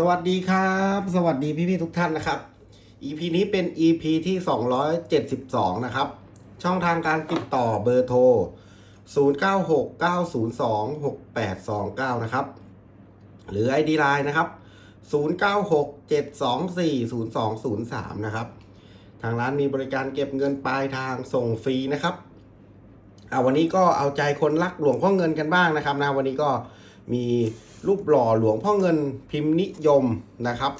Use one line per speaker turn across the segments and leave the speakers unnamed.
สวัสดีครับ สวัสดีพี่ๆทุกท่านนะครับ EP นี้เป็น EP ที่ 272 นะครับ ช่องทางการติดต่อเบอร์โทร 0969026829 นะครับ หรือ ID Line นะครับ 0967240203 นะครับ ทางร้านมีบริการเก็บเงินปลายทางส่งฟรีนะครับอ่าวันนี้ก็เอาใจคนรักหลวงพ่อเงินกันบ้างนะครับนะวันนี้ก็ มีรูปหล่อหลวงพ่อเงินพิมพ์นิยมนะครับ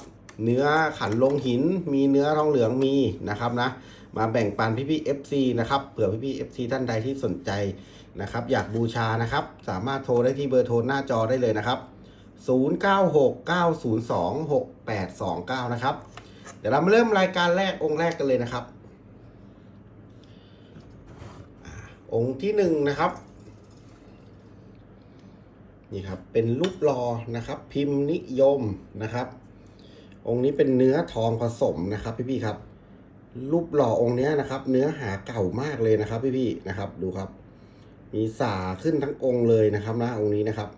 เนื้อขันลงหิน มีเนื้อทองเหลืองมีนะครับนะ มาแบ่งปันพี่พี่ๆ FC นะครับเผื่อพี่พี่ๆ FC ท่านใดที่สนใจนะครับ อยากบูชานะครับ สามารถโทรได้ที่เบอร์โทรหน้าจอได้เลยนะครับ 0969026829 นะครับ เดี๋ยวเรามาเริ่มรายการแรกองค์แรกกันเลยนะครับอ่าองค์ที่หนึ่งนะครับ นี่ครับเป็นรูปรอนะครับ พิมพ์นิยมนะครับ องค์นี้เป็นเนื้อทองผสมนะครับ พี่ๆครับ รูปหล่อองค์นี้นะครับ เนื้อหาเก่ามากเลยนะครับ พี่ๆนะครับ ดูครับ มีสาขึ้นทั้งองค์เลยนะครับนะองค์นี้นะครับ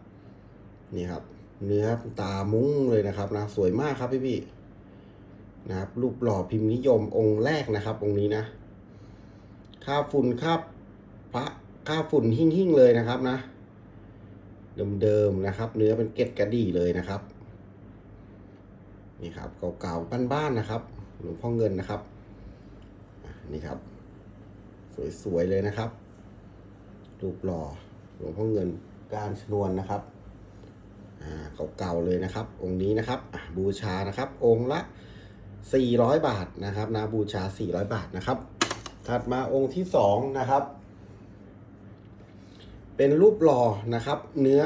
นี่ครับ เนื้อตามุ้งเลยนะครับนะสวยมากครับพี่ๆนะครับ รูปหล่อพิมพ์นิยมองค์แรกนะครับ องค์นี้นะค่าฝุ่นค่าพระค่าฝุ่นหิ่งๆเลยนะครับนะ เดิมๆนะครับ เนื้อเป็นเกล็ดกระดี่เลยนะครับ นี่ครับเก่าๆบ้านๆนะครับหลวงพ่อเงินนะครับ นี่ครับ สวยๆเลยนะครับ รูปหล่อหลวงพ่อเงินการชนวนนะครับอ่าเก่าๆเลยนะครับ องค์นี้นะครับบูชานะครับ องค์ละ 400 บาทนะครับนะบูชา 400 บาทนะครับ ถัดมาองค์ที่สองนะครับ เป็นรูปหล่อนะครับ เนื้อ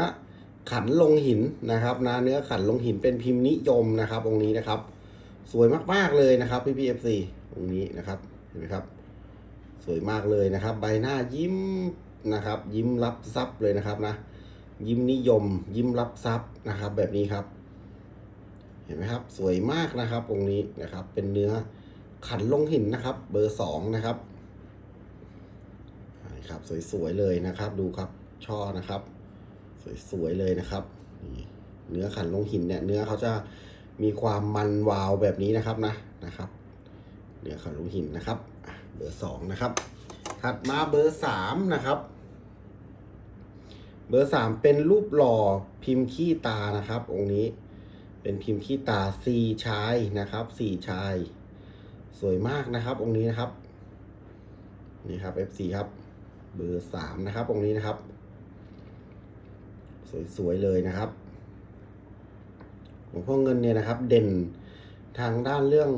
ขันลงหินนะครับนะเนื้อขันลงหินเป็นพิมพ์นิยมนะครับ องค์นี้นะครับ สวยมากๆเลยนะครับพี่พีเอฟซีองค์นี้นะครับเห็นไหมครับ สวยมากเลยนะครับ ใบหน้ายิ้มนะครับ ยิ้มรับทรัพย์เลยนะครับนะ ยิ้มนิยม ยิ้มรับทรัพย์นะครับ แบบนี้ครับ เห็นไหมครับ สวยมากนะครับองค์นี้นะครับ เป็นเนื้อขันลงหินนะครับ เบอร์สองนะครับ ครับ สวยๆเลยนะครับ ดูครับช่อนะครับ สวยๆเลยนะครับเนื้อขันลงหินเนี่ย เนื้อเขาจะมีความมันวาวแบบนี้นะครับนะนะครับ เนื้อขันลงหินนะครับเบอร์สองนะครับ ถัดมาเบอร์สามนะครับ เบอร์สามเป็นรูปหล่อพิมพ์ขี้ตานะครับ องค์นี้เป็นพิมพ์ขี้ตาสี่ชายนะครับสี่ชาย สวยมากนะครับ องค์นี้นะครับ นี่ครับ F4 ครับ เบอร์สามนะครับองค์นี้นะครับ สวยๆเลยนะครับหลวงพ่อเงินเนี่ยนะครับ เด่นทางด้านเรื่อง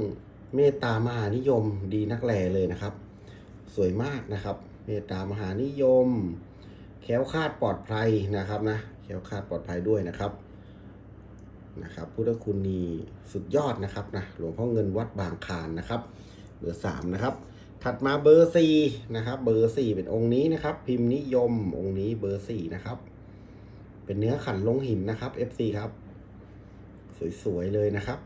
เมตตามหานิยมดีนักแลเลยนะครับ สวยมากนะครับ เมตตามหานิยม แค้วคาดปลอดภัยนะครับนะแค้วคาดปลอดภัยด้วยนะครับนะครับพุทธคุณนีสุดยอดนะครับนะหลวงพ่อเงินวัดบางคานนะครับเบอร์สามนะครับ ถัดมาเบอร์สี่นะครับเบอร์สี่เป็นองค์นี้นะครับ พิมพ์นิยมองค์นี้เบอร์สี่นะครับ เป็นเนื้อขันลงหินนะครับ FC ครับ สวยๆเลยนะครับ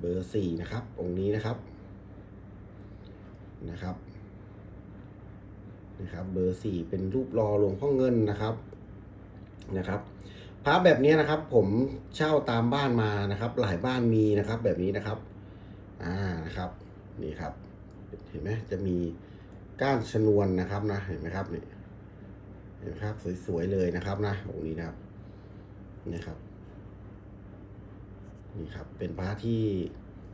เบอร์สี่นะครับ องค์นี้นะครับนะครับนะครับ เบอร์สี่เป็นรูปรอหลวงพ่อเงินนะครับนะครับพระแบบนี้นะครับ ผมเช่าตามบ้านมานะครับ หลายบ้านมีนะครับ แบบนี้นะครับ อ่านะครับนี่ครับ เห็นไหมจะมีก้านชนวนนะครับนะ เห็นไหมครับนี่เห็นไหมครับ สวยๆเลยนะครับนะองค์นี้นะครับนี่ครับ นี่ครับ เป็นพระที่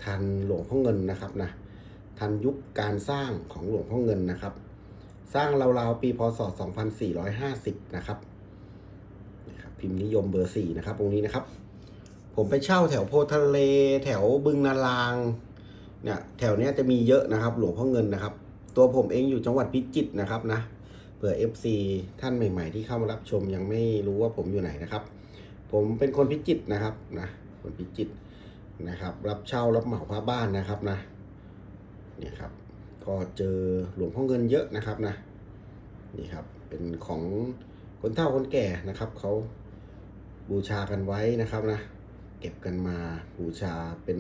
ทันหลวงพ่อเงินนะครับนะทันยุคการสร้างของหลวงพ่อเงินนะครับ สร้างราวๆปีพศ 2450 นะครับนี่ครับ พิมพ์นิยมเบอร์สี่นะครับองค์นี้นะครับ ผมไปเช่าแถวโพทะเล แถวบึงนาราง เนี่ยแถวเนี้ยจะมีเยอะนะครับ หลวงพ่อเงินนะครับ ตัวผมเองอยู่จังหวัดพิจิตรนะครับนะเผื่อ FC ท่านใหม่ ๆ ที่เข้ามารับชมยังไม่รู้ว่าผมอยู่ไหนนะครับ ผมเป็นคนพิจิตรนะครับนะคนพิจิตรนะครับ รับเช่ารับเหมาพระบ้านนะครับนะเนี่ยครับก็เจอหลวงพ่อเงินเยอะนะครับนะนี่ครับเป็นของคนเฒ่าคนแก่นะครับเขาบูชากันไว้นะครับนะ เก็บกันมาบูชาเป็น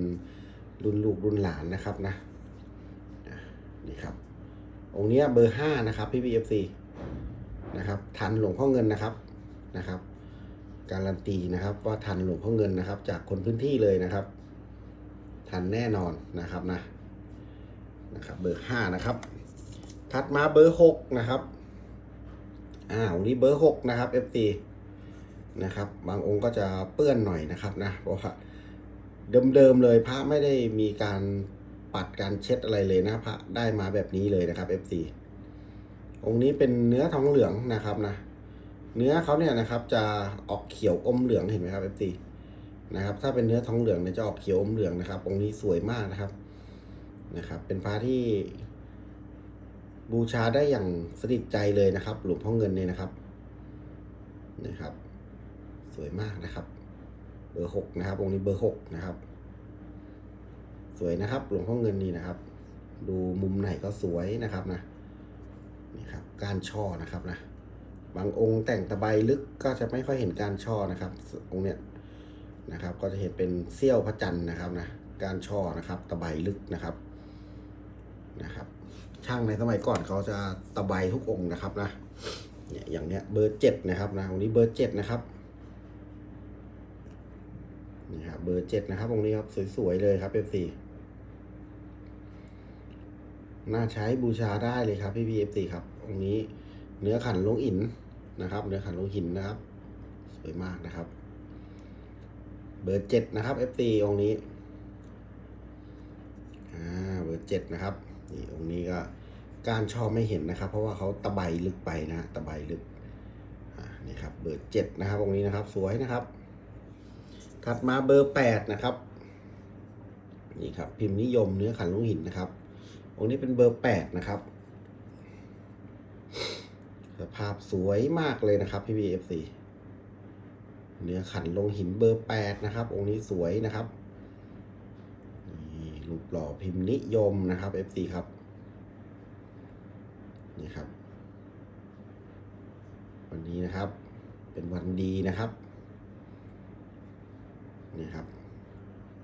รุ่นลูกรุ่นหลานนะครับนะนี่ครับ องค์นี้เบอร์ห้านะครับ พี่พีเอฟซีนะครับทันหลวงพ่อเงินนะครับนะครับ การันตีนะครับ ว่าทันหลวงพ่อเงินนะครับ จากคนพื้นที่เลยนะครับ ทันแน่นอนนะครับนะนะครับ เบอร์ห้านะครับ ถัดมาเบอร์หกนะครับอ่าวันนี้เบอร์หกนะครับ FT นะครับ บางองค์ก็จะเปื้อนหน่อยนะครับนะเพราะว่า เดิมๆเลยพระไม่ได้มีการปัดการเช็ดอะไรเลยนะพระได้มาแบบนี้เลยนะครับ FC องค์นี้เป็นเนื้อทองเหลืองนะครับนะ เนื้อเขาเนี่ยนะครับจะออกเขียวอมเหลืองเห็นไหมครับ FC นะครับ ถ้าเป็นเนื้อทองเหลืองเนี่ยจะออกเขียวอมเหลืองนะครับ องค์นี้สวยมากนะครับนะครับ เป็นพระที่บูชาได้อย่างสนิทใจเลยนะครับ หลวงพ่อเงินเนี่ยนะครับนะครับ สวยมากนะครับ เบอร์หกนะครับ องค์นี้เบอร์หกนะครับ สวยนะครับ หลวงพ่อเงินนี่นะครับ ดูมุมไหนก็สวยนะครับนะนี่ครับการช่อนะครับนะ บางองค์แต่งตะไบลึกก็จะไม่ค่อยเห็นการช่อนะครับ องค์เนี้ยนะครับ ก็จะเห็นเป็นเสี้ยวพระจันทร์นะครับนะ การช่อนะครับตะไบลึกนะครับนะครับ ช่างในสมัยก่อนเขาจะตะไบทุกองค์นะครับนะเนี่ยอย่างเนี้ยเบอร์เจ็ดนะครับนะองค์นี้เบอร์เจ็ดนะครับ นี่ครับเบอร์เจ็ดนะครับองค์นี้ครับสวยๆเลยครับเอฟซีน่าใช้บูชาได้เลยครับพี่พีเอฟซีครับองค์นี้เนื้อขันลงอินนะครับ เนื้อขันลงหินนะครับ สวยมากนะครับ เบอร์เจ็ดนะครับเอฟซีองค์นี้อ่าเบอร์เจ็ดนะครับนี่องค์นี้ก็การชอบไม่เห็นนะครับ เพราะว่าเขาตะไบลึกไปนะตะไบลึกอ่านี่ครับเบอร์เจ็ดนะครับองค์นี้นะครับ สวยนะครับ ถัดมาเบอร์แปดนะครับ นี่ครับ พิมพ์นิยมเนื้อขันลุงหินนะครับ องค์นี้เป็นเบอร์แปดนะครับสภาพสวยมากเลยนะครับพี่บีเอฟซีเนื้อขันลงหินเบอร์แปดนะครับ องค์นี้สวยนะครับนี่รูปหล่อพิมพ์นิยมนะครับ FC ครับนี่ครับ วันนี้นะครับ เป็นวันดีนะครับ นี่ครับ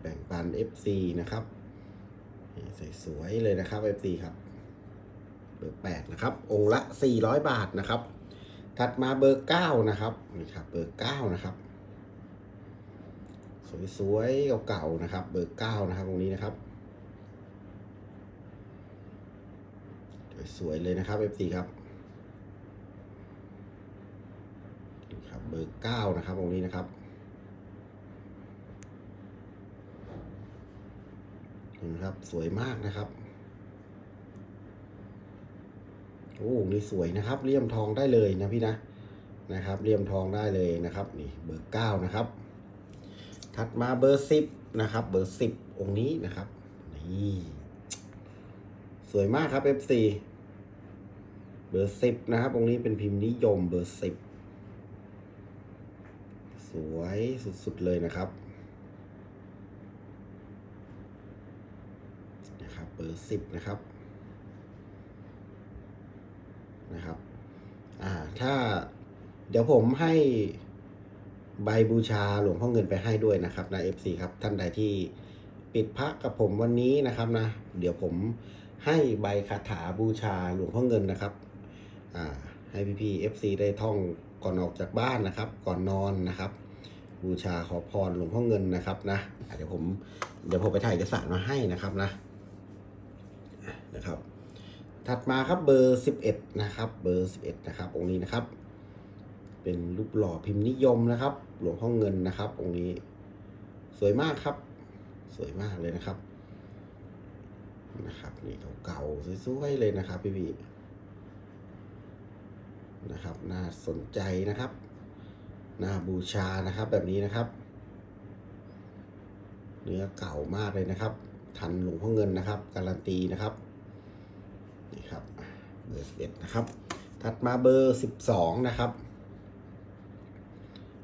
แบ่งปัน FC นะครับสวยๆเลยนะครับ FC ครับเบอร์แปดนะครับ องค์ละ400บาทนะครับ ถัดมาเบอร์เก้านะครับนี่ครับ เบอร์เก้านะครับ สวยๆเก่าๆนะครับ เบอร์เก้านะครับตรงนี้นะครับสวยๆเลยนะครับ FC ครับนี่ครับเบอร์เก้านะครับตรงนี้นะครับ นี่นครับสวยมากนะครับ โอ้นี่สวยนะครับเลี่ยมทองได้เลยนะพี่นะนะครับเลี่ยมทองได้เลยนะครับ นี่เบอร์เก้านะครับ ถัดมาเบอร์สิบนะครับ เบอร์สิบองค์นี้นะครับนี่สวยมากครับ FC เบอร์สิบนะครับองค์นี้เป็นพิมพ์นิยมเบอร์สิบสวยสุดๆเลยนะครับ เบอร์สิบนะครับนะครับอ่าถ้าเดี๋ยวผมให้ใบบูชาหลวงพ่อเงินไปให้ด้วยนะครับนะ FC ครับท่านใดที่ปิดพระกับผมวันนี้นะครับนะ เดี๋ยวผมให้ใบคาถาบูชาหลวงพ่อเงินนะครับอ่าให้พี่พี่ FC ได้ท่องก่อนออกจากบ้านนะครับ ก่อนนอนนะครับ บูชาขอพรหลวงพ่อเงินนะครับนะเดี๋ยวผมเดี๋ยวผมไปถ่ายเอกสารมาให้นะครับนะ นะครับ ถัดมาครับเบอร์ 11 นะครับ เบอร์ 11 นะครับ องค์นี้นะครับ เป็นรูปหล่อพิมพ์นิยมนะครับ หลวงพ่อเงินนะครับ องค์นี้ สวยมากครับ สวยมากเลยนะครับ นะครับ นี่เก่าๆสวยๆเลยนะครับพี่พี่นะครับ น่าสนใจนะครับ น่าบูชานะครับ แบบนี้นะครับ เนื้อเก่ามากเลยนะครับ ทันหลวงพ่อเงินนะครับ การันตีนะครับ นี่ครับเบอร์สิบเอ็ดนะครับ ถัดมาเบอร์สิบสองนะครับ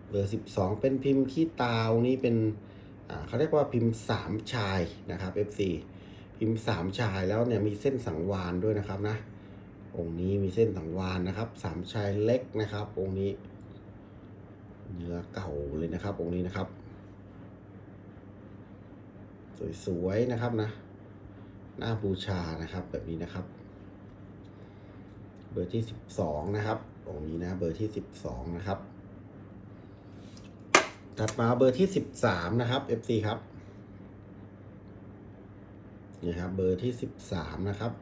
เบอร์สิบสองเป็นพิมพ์ขี้ตาวนี้เป็นอ่าเขาเรียกว่าพิมพ์สามชายนะครับ FC พิมพ์สามชายแล้วเนี่ยมีเส้นสังวานด้วยนะครับนะองค์นี้มีเส้นสังวานนะครับสามชายเล็กนะครับ องค์นี้เนื้อเก่าเลยนะครับ องค์นี้นะครับ สวยๆนะครับนะหน้าบูชานะครับแบบนี้นะครับ เบอร์ที่สิบสองนะครับองค์นี้นะเบอร์ที่สิบสองนะครับ ถัดมาเบอร์ที่สิบสามนะครับ FC ครับนี่ครับเบอร์ที่สิบสามนะครับ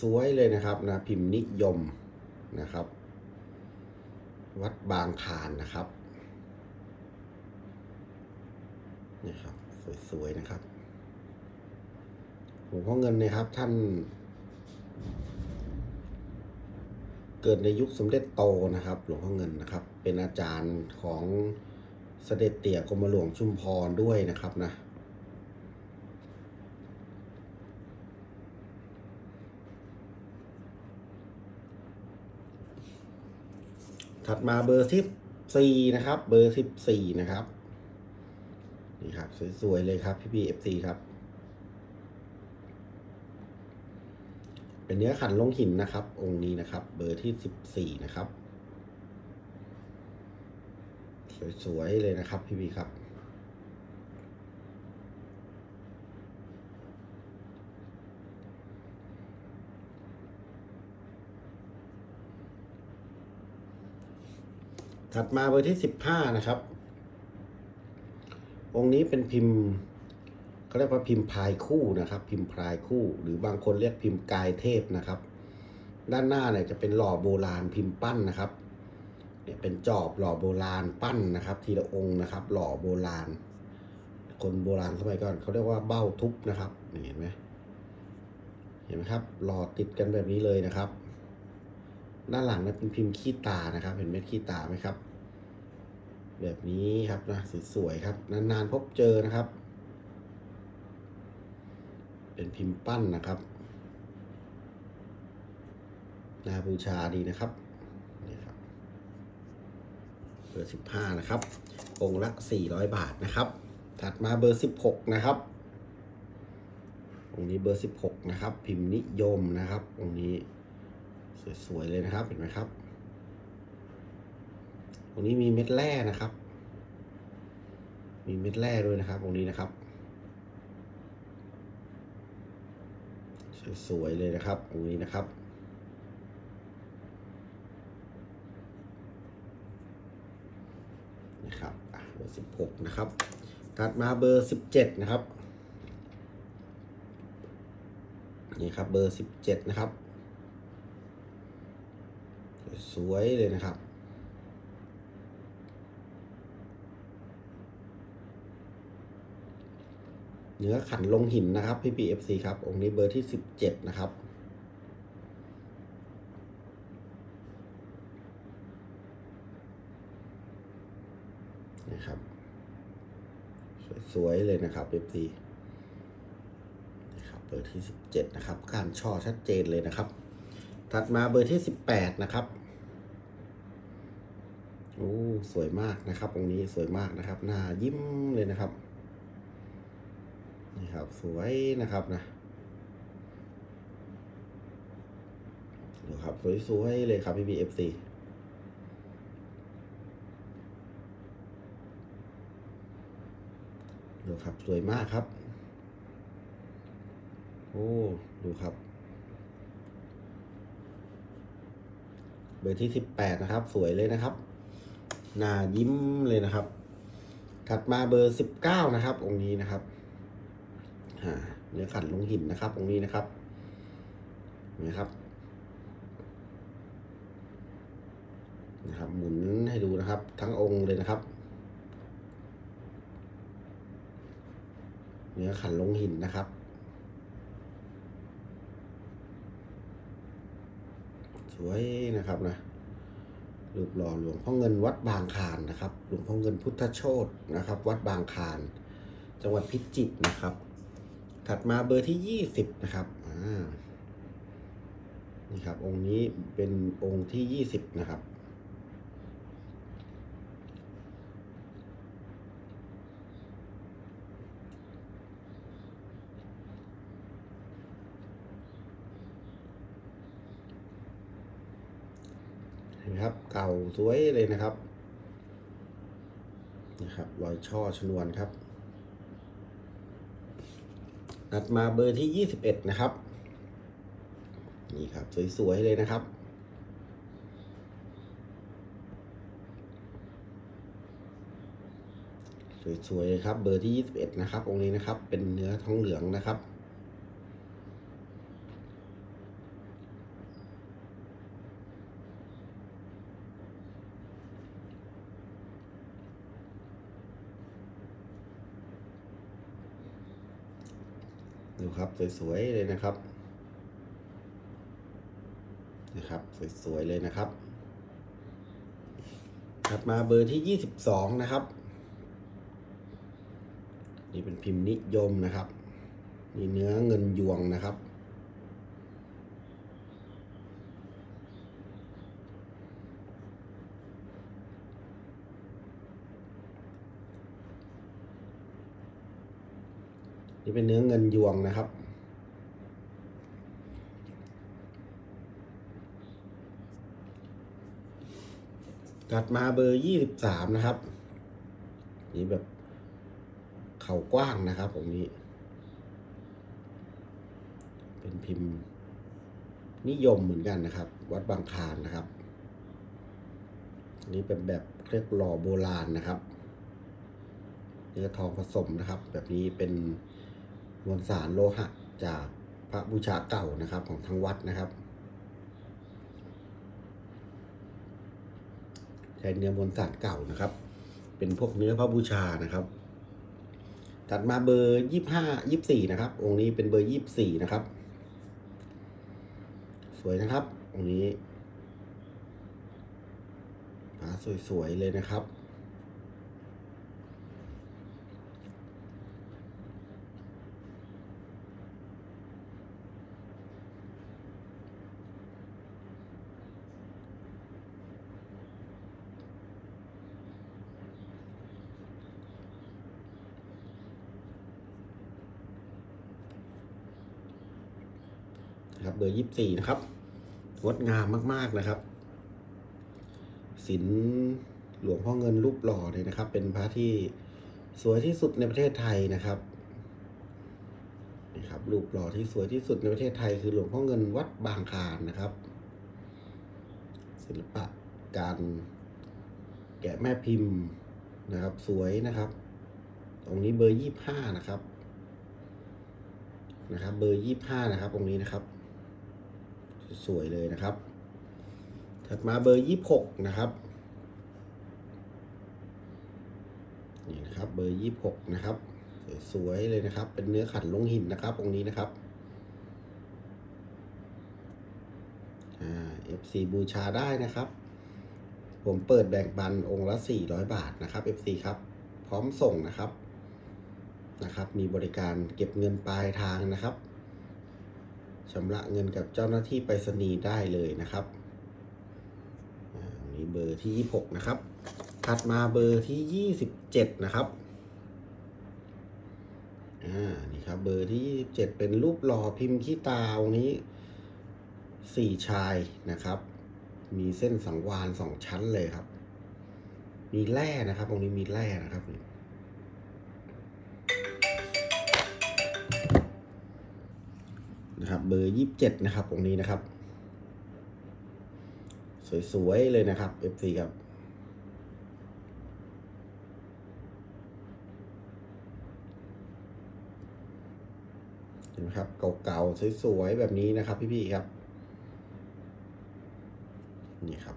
สวยๆเลยนะครับนะพิมพ์นิยมนะครับ วัดบางคานนะครับนี่ครับ สวยๆนะครับหลวงพ่อเงินเนะครับท่าน เกิดในยุคสมเด็จโตนะครับ หลวงพ่อเงินนะครับ เป็นอาจารย์ของเสด็จเตี่ยกรมหลวงชุมพรด้วยนะครับนะถัดมาเบอร์สิบสี่นะครับ เบอร์สิบสี่นะครับ นี่ครับ สวยๆเลยครับพี่พีเอฟซีครับ เป็นเนื้อขันลงหินนะครับ องค์นี้นะครับ เบอร์ที่สิบสี่นะครับ สวยๆเลยนะครับพี่พีครับถัดมาเบอร์ที่สิบห้านะครับ องค์นี้เป็นพิมพ์ เขาเรียกว่าพิมพ์พายคู่นะครับ พิมพ์พายคู่ หรือบางคนเรียกพิมพ์กายเทพนะครับ ด้านหน้าเนี่ยจะเป็นหล่อโบราณพิมพ์ปั้นนะครับเนี่ยเป็นจอบหล่อโบราณปั้นนะครับ ทีละองค์นะครับ หล่อโบราณ คนโบราณสมัยก่อนเขาเรียกว่าเบ้าทุบนะครับเห็นไหมเห็นไหมครับ หล่อติดกันแบบนี้เลยนะครับ ด้านหลังเนี่ยเป็นพิมพ์ขี้ตานะครับ เห็นเม็ดขี้ตาไหมครับ แบบนี้ครับนะสวยๆครับ นานๆพบเจอนะครับ เป็นพิมพ์ปั้นนะครับนาบูชาดีนะครับนี่ครับเบอร์สิบห้านะครับ องค์ละสี่ร้อยบาทนะครับ ถัดมาเบอร์สิบหกนะครับ องค์นี้เบอร์สิบหกนะครับ พิมพ์นิยมนะครับ องค์นี้สวยๆเลยนะครับเห็นไหมครับตรงนี้มีเม็ดแร่นะครับ มีเม็ดแร่ด้วยนะครับตรงนี้นะครับ สวยเลยนะครับตรงนี้นะครับ นะครับเบอร์สิบหกนะครับ ถัดมาเบอร์สิบเจ็ดนะครับ นี่ครับเบอร์สิบเจ็ดนะครับ สวยเลยนะครับ เนื้อขันลงหินนะครับพี่พีเอฟซีครับ องค์นี้เบอร์ที่สิบเจ็ดนะครับนะครับ สวยๆเลยนะครับเอฟซีนะครับเบอร์ที่สิบเจ็ดนะครับการช่อชัดเจนเลยนะครับ ถัดมาเบอร์ที่สิบแปดนะครับโอ้สวยมากนะครับตรงนี้สวยมากนะครับหน้ายิ้มเลยนะครับ ครับ สวยนะครับนะดูครับ สวยๆเลยครับพี่พีเอฟซีดูครับ สวยมากครับ โอ้ดูครับ เบอร์ที่สิบแปดนะครับ สวยเลยนะครับหน้ายิ้มเลยนะครับ ถัดมาเบอร์สิบเก้านะครับ องค์นี้นะครับ เนื้อขันลงหินนะครับองนี้นะครับนะครับนะครับหมุนให้ดูนะครับ ทั้งองค์เลยนะครับ เนื้อขันลงหินนะครับสวยนะครับนะรูปหล่อหลวงพ่อเงินวัดบางคานนะครับ หลวงพ่อเงินพุทธโชตนะครับ วัดบางคาน จังหวัดพิจิตรนะครับ ถัดมาเบอร์ที่ยี่สิบนะครับอ่านี่ครับ องค์นี้เป็นองค์ที่ยี่สิบนะครับ เห็นครับ เก่าสวยเลยนะครับ นะครับ รอยช่อชนวนครับ ถัดมาเบอร์ที่ 21 นะครับ นี่ครับ สวย ๆ เลยนะครับ สวยๆครับ เบอร์ที่ 21 นะครับองค์นี้นะครับ เป็นเนื้อทองเหลืองนะครับ ครับสวยๆเลยนะครับนะครับสวยๆเลยนะครับถัดมาเบอร์ที่22นะครับ นี่เป็นพิมพ์นิยมนะครับนี่เนื้อเงินยวงนะครับ นี่เป็นเนื้อเงินยวงนะครับถัดมาเบอร์ยี่สิบสามนะครับ นี่แบบ เข่ากว้างนะครับผมนี้ เป็นพิมพ์ นิยมเหมือนกันนะครับ วัดบางคานนะครับนนี้เป็นแบบเรียกหล่อโบราณนะครับเนื้อทองผสมนะครับ แบบนี้เป็น มวลสารโลหะจากพระบูชาเก่านะครับของทางวัดนะครับใช้เนื้อมวลสารเก่านะครับ เป็นพวกเนื้อพระบูชานะครับถัดมาเบอร์ยี่ห้ายี่สี่นะครับ องค์นี้เป็นเบอร์ยี่สี่นะครับ สวยนะครับ องค์นี้พาสวยๆเลยนะครับ นะครับเบอร์ยี่สี่นะครับงดงามมาก ๆนะครับศิลหลวงพ่อเงินรูปหล่อเลยนะครับ เป็นพระที่สวยที่สุดในประเทศไทยนะครับนี่ครับรูปหล่อที่สวยที่สุดในประเทศไทย คือหลวงพ่อเงินวัดบางคานนะครับ ศิลปะการแกะแม่พิมพ์นะครับ สวยนะครับตรงนี้เบอร์ยี่ห้านะครับนะครับ เบอร์ยี่ห้านะครับ ตรงนี้นะครับ สวยเลยนะครับ ถัดมาเบอร์ยี่หกนะครับนี่นะครับเบอร์ยี่หกนะครับ สวยเลยนะครับ เป็นเนื้อขันลงหินนะครับตรงนี้นะครับอ่า FC บูชาได้นะครับ ผมเปิดแบ่งปันองค์ละ400บาทนะครับ FC ครับ พร้อมส่งนะครับนะครับ มีบริการเก็บเงินปลายทางนะครับ ชำระเงินกับเจ้าหน้าที่ไปรษณีย์ได้เลยนะครับอ่ามีเบอร์ที่ 26 นะครับ ถัดมาเบอร์ที่ 27 นะครับอ่านี่ครับเบอร์ที่ 27 เป็นรูปหล่อพิมพ์ขี้ตาองนี้สี่ชายนะครับ มีเส้นสังวานสองชั้นเลยครับ มีแร่นะครับ ตรงนี้มีแร่นะครับ นะครับ เบอร์ยี่สิบเจ็ดนะครับตรงนี้นะครับ สวยๆเลยนะครับ FC ครับเห็นไหมครับเก่าๆสวยๆแบบนี้นะครับ พี่ๆครับ นี่ครับ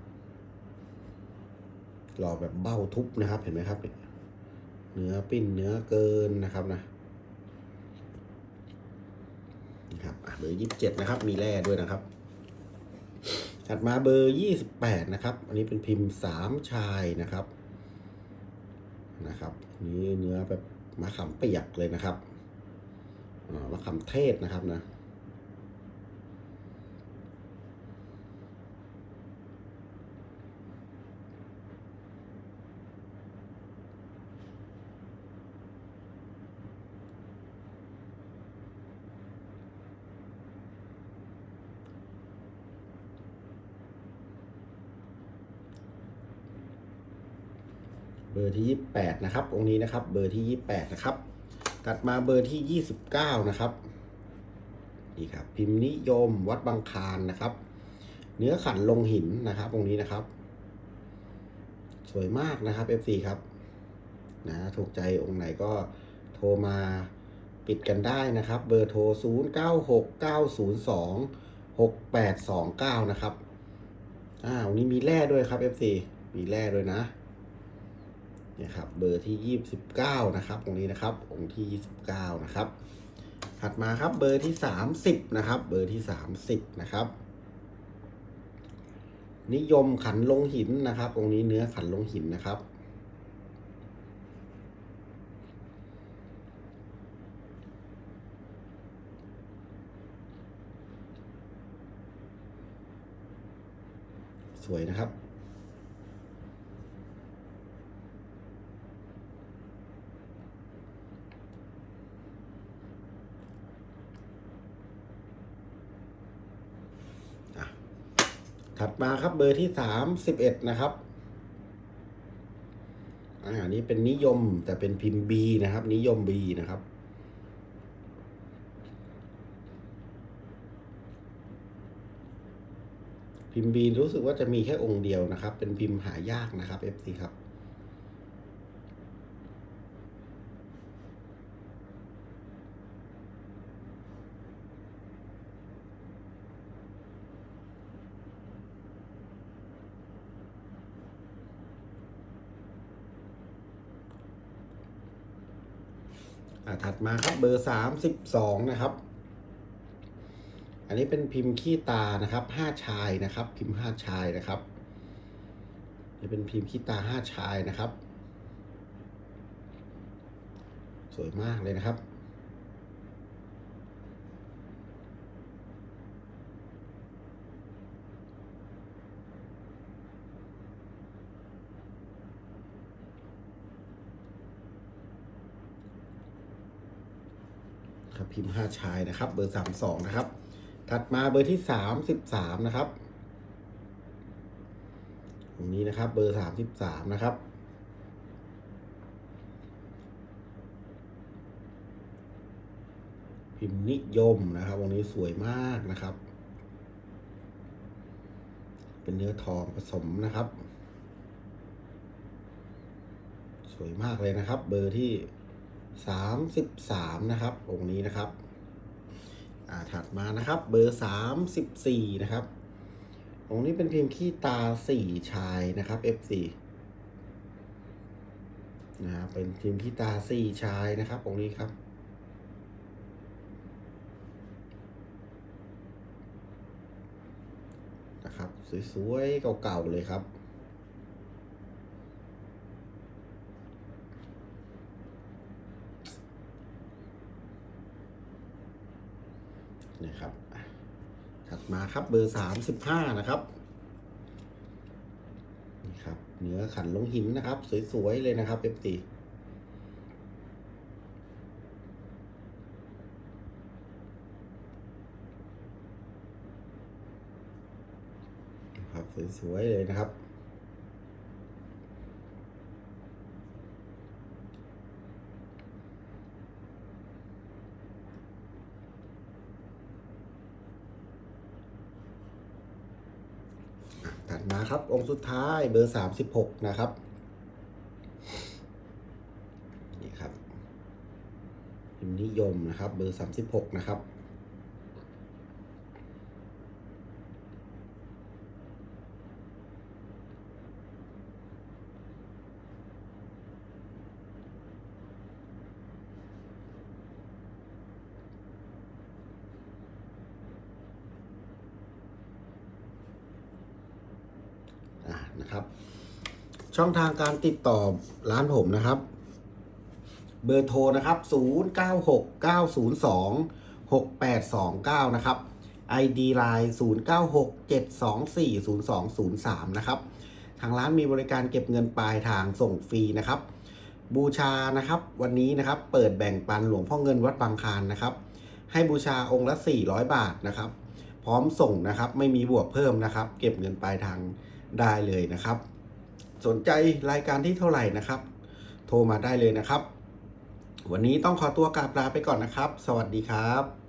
หล่อแบบเบ้าทุบนะครับ เห็นไหมครับเนื้อปิ้นเนื้อเกินนะครับนะนี่ครับอะ เบอร์ยี่สิบเจ็ดนะครับ มีแร่ด้วยนะครับ ถัดมาเบอร์ยี่สิบแปดนะครับ อันนี้เป็นพิมพ์สามชายนะครับ นะครับ นี่เนื้อแบบมะขามเปียกเลยนะครับมะขามเทศนะครับนะ อร์ที่ 28 นะครับ องค์นี้นะครับ เบอร์ที่ 28 นะครับ ตัดมาเบอร์ที่ 29 นะครับนี่ครับ พิมพ์นิยมวัดบางคานนะครับ เนื้อขันลงหินนะครับ องค์นี้นะครับ สวยมากนะครับ FC ครับ นะถูกใจองค์ไหนก็โทรมาปิดกันได้นะครับ เบอร์โทร 0 9 6 9 0 2 6 8 2 9 นะครับ อ่าวันนี้มีแร่ด้วยครับ FC มีแร่ด้วยนะ นี่ยครับเบอร์ที่ 29 นะครับตรงนี้นะครับองค์ที่ 29 นะครับ ถัดมาครับเบอร์ที่ 30 นะครับ เบอร์ที่ 30 นะครับ นิยมขันลงหินนะครับองค์นี้เนื้อขันลงหินนะครับสวยนะครับ ถัดมาครับเบอร์ที่สามสิบเอ็ดนะครับอาอันนี้เป็นนิยมแต่เป็นพิมพ์ B นะครับ นิยม B นะครับ พิมพ์ B รู้สึกว่าจะมีแค่องค์เดียวนะครับ เป็นพิมพ์หายากนะครับ FC ครับ อ่า ถัดมาครับเบอร์สามสิบสองนะครับ อันนี้เป็นพิมพ์ขี้ตานะครับห้าชายนะครับ พิมพ์ห้าชายนะครับนี่เป็นพิมพ์ขี้ตาห้าชายนะครับ สวยมากเลยนะครับ พิมพ์ห้าชายนะครับ เบอร์สามสองนะครับ ถัดมาเบอร์ที่สามสิบสามนะครับตรงนี้นะครับ เบอร์สามสิบสามนะครับพิมพ์นิยมนะครับวงนี้สวยมากนะครับ เป็นเนื้อทองผสมนะครับ สวยมากเลยนะครับ เบอร์ที่ สามสิบสามนะครับองค์นี้นะครับ อ่าถัดมานะครับ เบอร์สามสิบสี่นะครับ องค์นี้เป็นพิมพ์ขี้ตาสี่ชายนะครับ F4 นะครับเป็นพิมพ์ขี้ตาสี่ชายนะครับ องค์นี้ครับนะครับ สวยๆเก่าๆเลยครับ นะครับถัดมาครับเบอร์สามสิบห้านะครับนี่ครับเนื้อขันลงหินนะครับ สวยๆเลยนะครับเอฟซีครับสวยๆเลยนะครับ อ่ะครับ องค์สุดท้ายเบอร์สามสิบหกนะครับนี่ครับพิมนิยมนะครับ เบอร์สามสิบหกนะครับ อ่า นะครับ ช่องทางการติดต่อร้านผมนะครับ เบอร์โทรนะครับ 0969026829 นะครับ ID Line 0967240203 นะครับ ทางร้านมีบริการเก็บเงินปลายทางส่งฟรีนะครับ บูชานะครับ วันนี้นะครับ เปิดแบ่งปันหลวงพ่อเงินวัดบางคานนะครับ ให้บูชาองค์ละ 400 บาทนะครับ พร้อมส่งนะครับ ไม่มีบวกเพิ่มนะครับ เก็บเงินปลายทาง ได้เลยนะครับ สนใจรายการที่เท่าไหร่นะครับ โทรมาได้เลยนะครับ วันนี้ต้องขอตัวกลาบลาไปก่อนนะครับ สวัสดีครับ